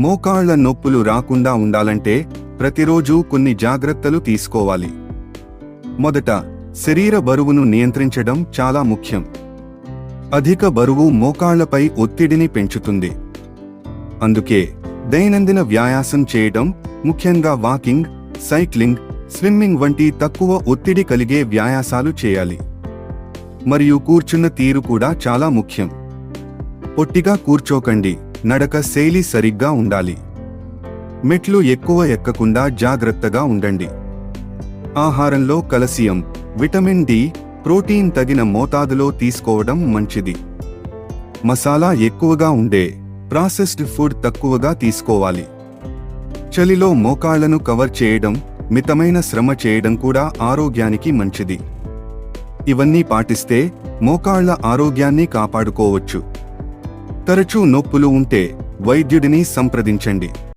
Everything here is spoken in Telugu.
మోకాళ్ళ నొప్పులు రాకుండా ఉండాలంటే ప్రతిరోజు కొన్ని జాగ్రత్తలు తీసుకోవాలి. మొదట శరీర బరువును నియంత్రించడం చాలా ముఖ్యం. అధిక బరువు మోకాళ్ళపై ఒత్తిడిని పెంచుతుంది. అందుకే దైనందిన వ్యాయాసం చేయడం ముఖ్యంగా వాకింగ్ సైక్లింగ్ స్విమ్మింగ్ వంటి తక్కువ ఒత్తిడి కలిగే వ్యాయాసాలు చేయాలి. మరియు కూర్చున్న తీరు కూడా చాలా ముఖ్యం. పొట్టిగా కూర్చోకండి. నడక శైలి సరిగ్గా ఉండాలి. మెట్లు ఎక్కువ ఎక్కకుండా జాగ్రత్తగా ఉండండి. ఆహారంలో కలసియం విటమిన్ డి ప్రోటీన్ తగిన మోతాదులో తీసుకోవడం మంచిది. మసాలా ఎక్కువగా ఉండే ప్రాసెస్డ్ ఫుడ్ తక్కువగా తీసుకోవాలి. చలిలో మోకాళ్ళను కవర్ చేయడం మితమైన శ్రమ చేయడం కూడా ఆరోగ్యానికి మంచిది. ఇవన్నీ పాటిస్తే మోకాళ్ళ ఆరోగ్యాన్ని కాపాడుకోవచ్చు. తరచూ నొప్పులు ఉంటే వైద్యుడిని సంప్రదించండి.